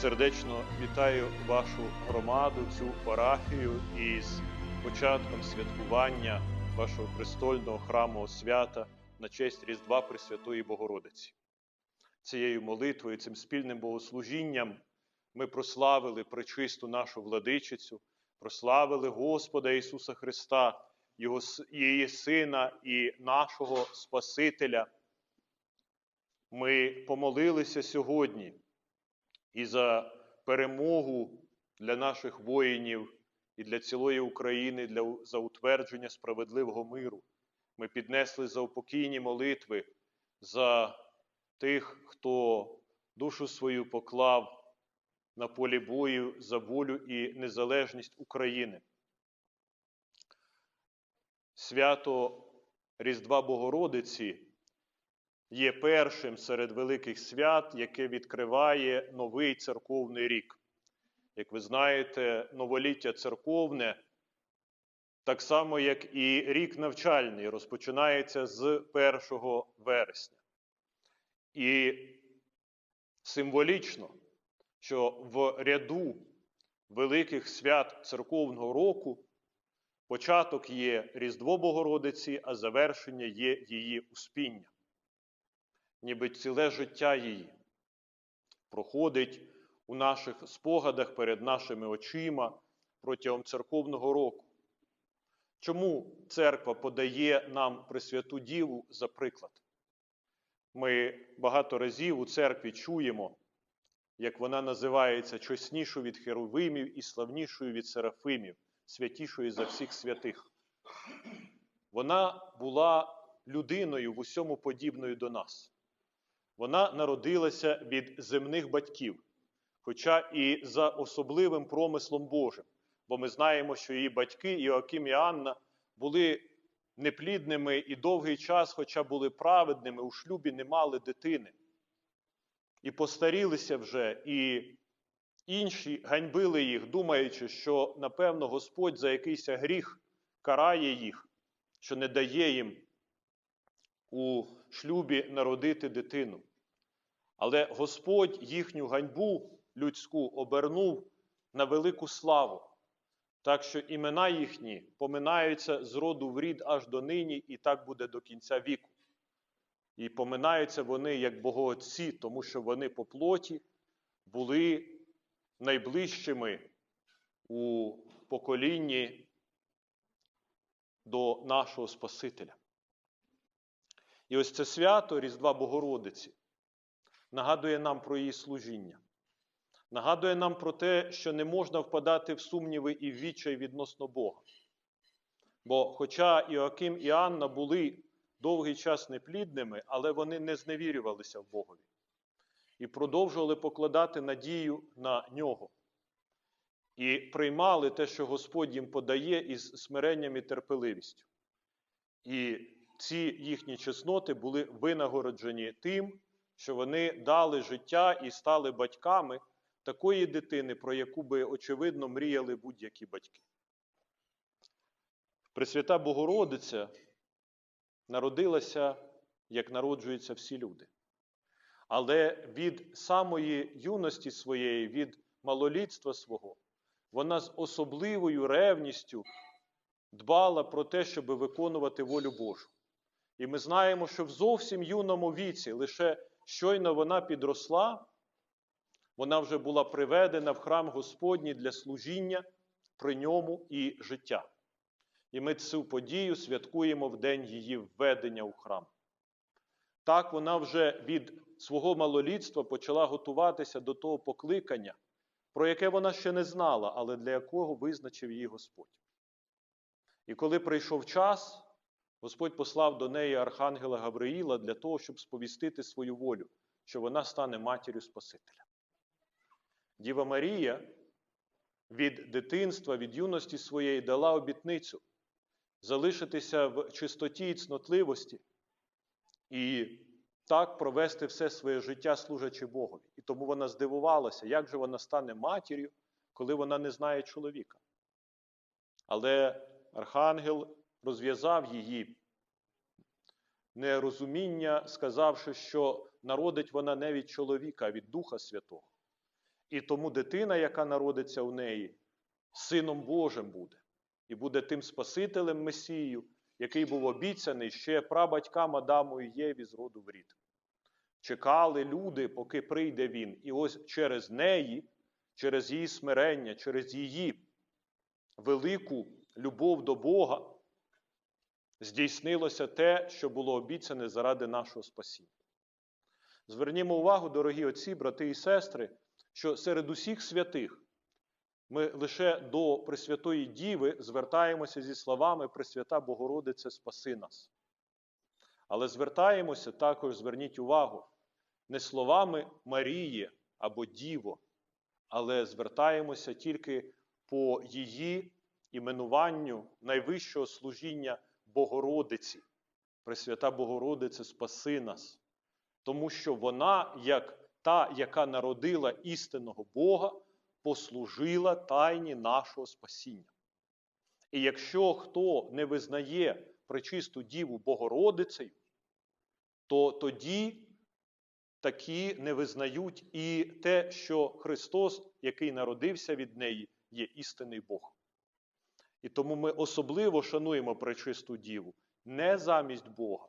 сердечно вітаю вашу громаду, цю парафію із початком святкування вашого престольного храмового свята на честь Різдва Пресвятої Богородиці. Цією молитвою, цим спільним богослужінням ми прославили пречисту нашу владичицю, прославили Господа Ісуса Христа, Його, її Сина і нашого Спасителя. Ми помолилися сьогодні і за перемогу для наших воїнів і для цілої України, для, за утвердження справедливого миру. Ми піднесли заупокійні молитви за тих, хто душу свою поклав на полі бою за волю і незалежність України. Свято Різдва Богородиці є першим серед великих свят, яке відкриває новий церковний рік. Як ви знаєте, новоліття церковне, так само як і рік навчальний, розпочинається з 1 вересня. І символічно, що в ряду великих свят церковного року початок є Різдво Богородиці, а завершення є її успіння ніби ціле життя її проходить у наших спогадах перед нашими очима протягом церковного року. Чому церква подає нам Пресвяту Діву за приклад? Ми багато разів у церкві чуємо, як вона називається чеснішою від херовимів і славнішою від серафимів, святішою за всіх святих. Вона була людиною в усьому подібною до нас. Вона народилася від земних батьків, хоча і за особливим промислом Божим, бо ми знаємо, що її батьки Іоаким і Анна були неплідними і довгий час, хоча були праведними, у шлюбі не мали дитини. І постарілися вже, і інші ганьбили їх, думаючи, що, напевно, Господь за якийсь гріх карає їх, що не дає їм у шлюбі народити дитину. Але Господь їхню ганьбу людську обернув на велику славу, так що імена їхні поминаються з роду в рід аж до нині, і так буде до кінця віку. І поминаються вони як богоотці, тому що вони по плоті були найближчими у поколінні до нашого Спасителя. І ось це свято Різдва Богородиці нагадує нам про її служіння, нагадує нам про те, що не можна впадати в сумніви і в відчай відносно Бога. Бо, хоча Іоаким і Анна були довгий час неплідними, але вони не зневірювалися в Богові і продовжували покладати надію на нього. І приймали те, що Господь їм подає, із смиренням і терпеливістю. І ці їхні чесноти були винагороджені тим, що вони дали життя і стали батьками такої дитини, про яку би, очевидно, мріяли будь-які батьки. Пресвята Богородиця народилася, як народжуються всі люди. Але від самої юності своєї, від малолітства свого, вона з особливою ревністю дбала про те, щоб виконувати волю Божу. І ми знаємо, що в зовсім юному віці, лише щойно вона підросла, вона вже була приведена в храм Господній для служіння при ньому і життя. І ми цю подію святкуємо в день її введення у храм. Так вона вже від свого малолітства почала готуватися до того покликання, про яке вона ще не знала, але для якого визначив її Господь. І коли прийшов час, Господь послав до неї Архангела Гавриїла для того, щоб сповістити свою волю, що вона стане матір'ю Спасителя. Діва Марія від дитинства, від юності своєї дала обітницю залишитися в чистоті і цнотливості і так провести все своє життя, служачи Богові. І тому вона здивувалася, як же вона стане матір'ю, коли вона не знає чоловіка. Але Архангел розв'язав її нерозуміння, сказавши, що народить вона не від чоловіка, а від Духа Святого. І тому дитина, яка народиться у неї, сином Божим буде, і буде тим Спасителем Месією, який був обіцяний ще прабатькам Адаму і Єві з роду в рід. Чекали люди, поки прийде він. І ось через неї, через її смирення, через її велику любов до Бога, здійснилося те, що було обіцяне заради нашого спасіння. Звернімо увагу, дорогі отці, брати і сестри, що серед усіх святих ми лише до Пресвятої Діви звертаємося зі словами Пресвята Богородице, спаси нас. Але звертаємося також, зверніть увагу, не словами Марії або Діво, але звертаємося тільки по її іменуванню найвищого служіння Богородиці. Пресвята Богородице, спаси нас. Тому що вона, як та, яка народила істинного Бога, послужила тайні нашого спасіння. І якщо хто не визнає пречисту Діву Богородицею, то тоді такі не визнають і те, що Христос, який народився від неї, є істинний Бог. І тому ми особливо шануємо пречисту Діву не замість Бога.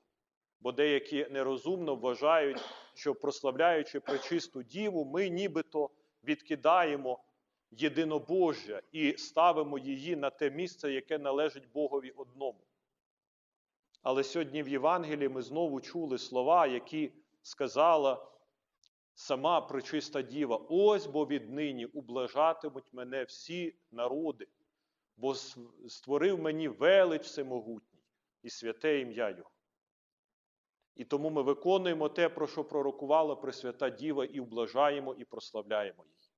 Бо деякі нерозумно вважають, що прославляючи пречисту Діву, ми нібито відкидаємо єдинобожжя і ставимо її на те місце, яке належить Богові одному. Але сьогодні в Євангелії ми знову чули слова, які сказала сама пречиста Діва: ось бо віднині ублажатимуть мене всі народи, бо створив мені велич всемогутній і святе ім'я Його. І тому ми виконуємо те, про що пророкувала Пресвята Діва, і вблажаємо і прославляємо її.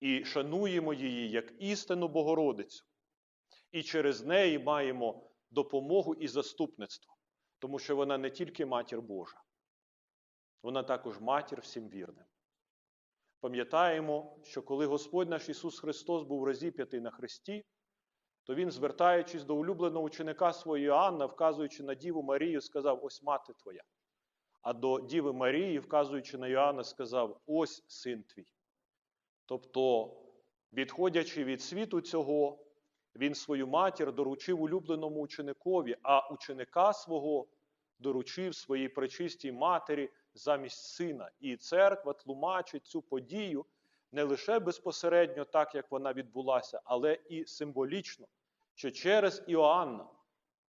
І шануємо її як істинну Богородицю. І через неї маємо допомогу і заступництво, тому що вона не тільки матір Божа, вона також матір всім вірним. Пам'ятаємо, що коли Господь наш Ісус Христос був розіп'ятий на Христі, то Він, звертаючись до улюбленого ученика свого Іоанна, вказуючи на Діву Марію, сказав: Ось мати твоя. А до Діви Марії, вказуючи на Іоанна, сказав: Ось син твій. Тобто, відходячи від світу цього, він свою матір доручив улюбленому ученикові, а ученика свого доручив своїй пречистій матері замість сина. І церква тлумачить цю подію не лише безпосередньо так, як вона відбулася, але і символічно, що через Іоанна,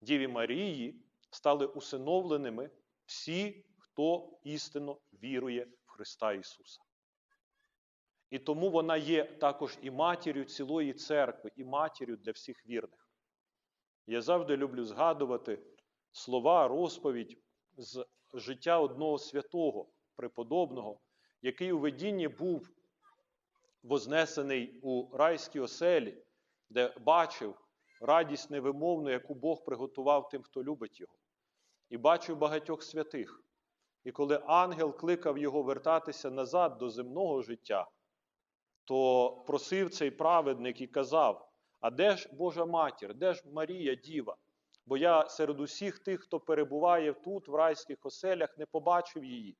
Діві Марії, стали усиновленими всі, хто істинно вірує в Христа Ісуса. І тому вона є також і матір'ю цілої церкви, і матір'ю для всіх вірних. Я завжди люблю згадувати слова, розповідь з життя одного святого, преподобного, який у видінні був вознесений у райській оселі, де бачив радість невимовну, яку Бог приготував тим, хто любить його. І бачив багатьох святих. І коли ангел кликав його вертатися назад до земного життя, то просив цей праведник і казав: А де ж Божа матір, де ж Марія Діва? Бо я серед усіх тих, хто перебуває тут, в райських оселях, не побачив її,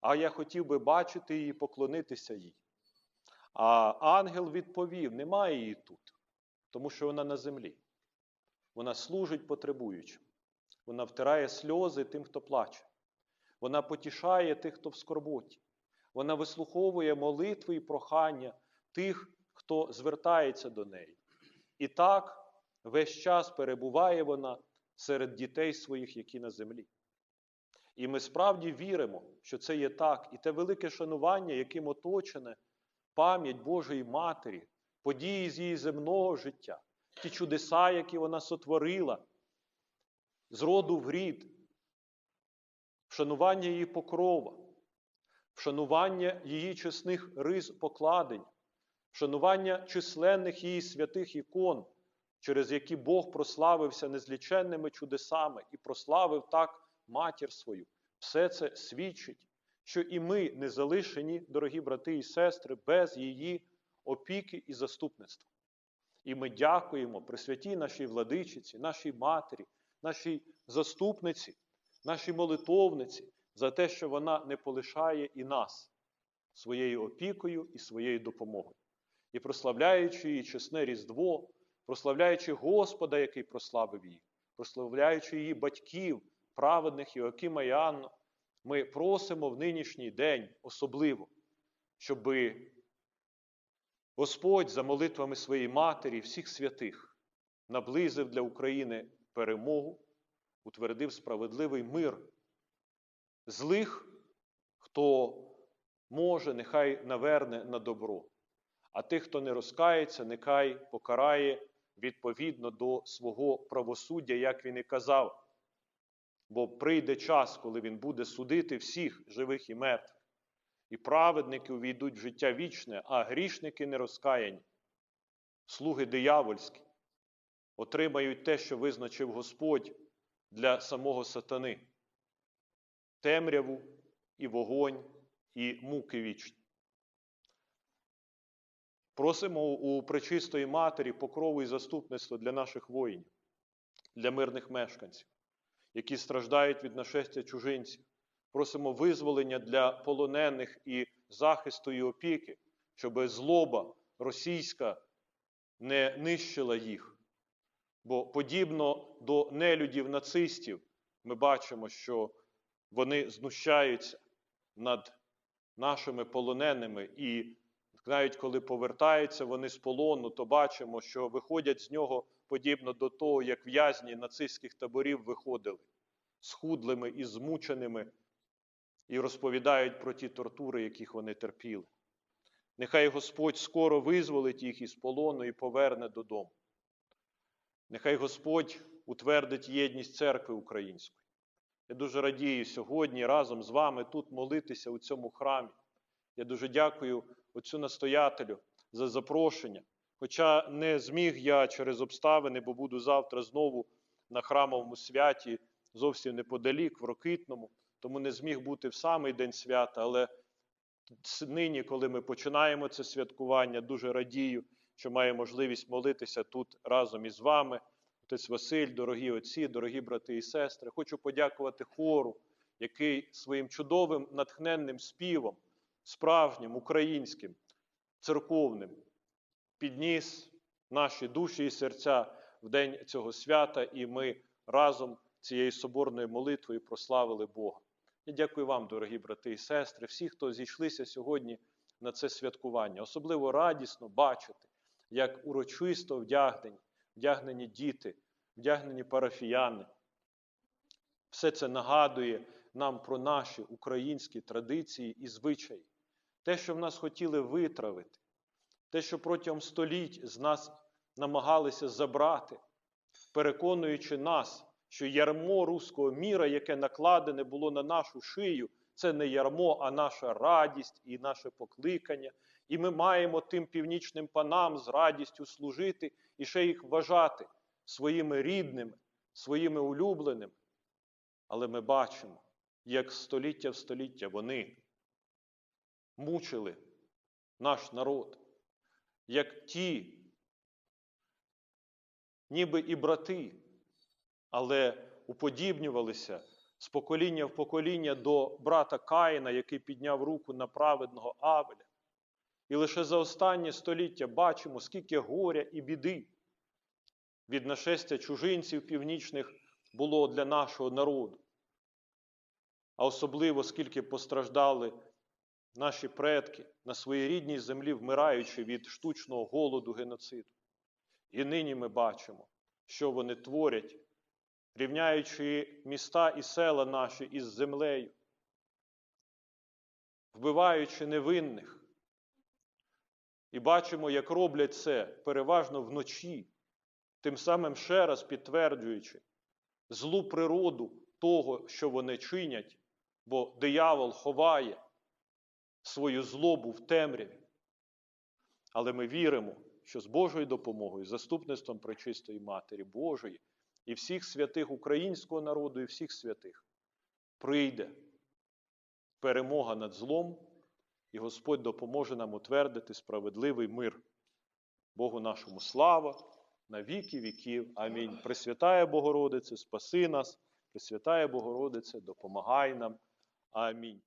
а я хотів би бачити її, поклонитися їй. А ангел відповів: немає її тут, тому що вона на землі. Вона служить потребуючим. Вона втирає сльози тим, хто плаче. Вона потішає тих, хто в скорботі. Вона вислуховує молитви і прохання тих, хто звертається до неї. І так весь час перебуває вона серед дітей своїх, які на землі. І ми справді віримо, що це є так, і те велике шанування, яким оточене пам'ять Божої Матері, події з її земного життя, ті чудеса, які вона сотворила, з роду в рід, вшанування її покрова, вшанування її чесних рис покладень, вшанування численних її святих ікон, через які Бог прославився незліченними чудесами і прославив так матір свою. Все це свідчить, що і ми не залишені, дорогі брати і сестри, без її опіки і заступництва. І ми дякуємо Пресвятій нашій владичиці, нашій матері, нашій заступниці, нашій молитовниці за те, що вона не полишає і нас, своєю опікою і своєю допомогою. І прославляючи її чесне Різдво, прославляючи Господа, який прославив її, прославляючи її батьків, праведних Іоакима і Анну, ми просимо в нинішній день особливо, щоби Господь за молитвами своєї матері, всіх святих, наблизив для України перемогу, утвердив справедливий мир. Злих, хто може, нехай наверне на добро, а тих, хто не розкається, нехай покарає відповідно до свого правосуддя, як він і казав. Бо прийде час, коли він буде судити всіх живих і мертвих. І праведники увійдуть в життя вічне, а грішники нерозкаяні, слуги диявольські, отримають те, що визначив Господь для самого сатани темряву і вогонь, і муки вічні. Просимо у Пречистої Матері покрову і заступництво для наших воїнів, для мирних мешканців, які страждають від нашестя чужинців. Просимо визволення для полонених і захисту і опіки, щоб злоба російська не нищила їх. Бо подібно до нелюдів нацистів, ми бачимо, що вони знущаються над нашими полоненими, і навіть коли повертаються вони з полону, то бачимо, що виходять з нього подібно до того, як в'язні нацистських таборів виходили схудлими і змученими, і розповідають про ті тортури, яких вони терпіли. Нехай Господь скоро визволить їх із полону і поверне додому. Нехай Господь утвердить єдність церкви української. Я дуже радію сьогодні разом з вами тут молитися у цьому храмі. Я дуже дякую отцю настоятелю за запрошення. Хоча не зміг я через обставини, бо буду завтра знову на храмовому святі, зовсім неподалік, в Рокитному, тому не зміг бути в самий день свята. Але нині, коли ми починаємо це святкування, дуже радію, що маю можливість молитися тут разом із вами. Отець Василь, дорогі отці, дорогі брати і сестри. Хочу подякувати хору, який своїм чудовим натхненним співом, справжнім, українським, церковним, підніс наші душі і серця в день цього свята, і ми разом цією соборною молитвою прославили Бога. Я дякую вам, дорогі брати і сестри, всі, хто зійшлися сьогодні на це святкування. Особливо радісно бачити, як урочисто вдягнені вдягнені діти, вдягнені парафіяни. Все це нагадує нам про наші українські традиції і звичаї. Те, що в нас хотіли витравити, те, що протягом століть з нас намагалися забрати, переконуючи нас, що ярмо руського міра, яке накладене було на нашу шию, це не ярмо, а наша радість і наше покликання. І ми маємо тим північним панам з радістю служити і ще їх вважати своїми рідними, своїми улюбленими. Але ми бачимо, як століття в століття вони мучили наш народ, як ті, ніби і брати, але уподібнювалися з покоління в покоління до брата Каїна, який підняв руку на праведного Авеля. І лише за останнє століття бачимо, скільки горя і біди від нашестя чужинців північних було для нашого народу. А особливо скільки постраждали наші предки на своїй рідній землі, вмираючи від штучного голоду геноциду. І нині ми бачимо, що вони творять, рівняючи міста і села наші із землею, вбиваючи невинних. І бачимо, як роблять це переважно вночі, тим самим ще раз підтверджуючи злу природу того, що вони чинять, бо диявол ховає свою злобу в темряві. Але ми віримо, що з Божою допомогою, заступництвом Пречистої Матері Божої і всіх святих українського народу, і всіх святих прийде перемога над злом і Господь допоможе нам утвердити справедливий мир. Богу нашому слава на віки віків. Амінь. Пресвятає Богородице, спаси нас, Пресвятає Богородице, допомагай нам. Амінь.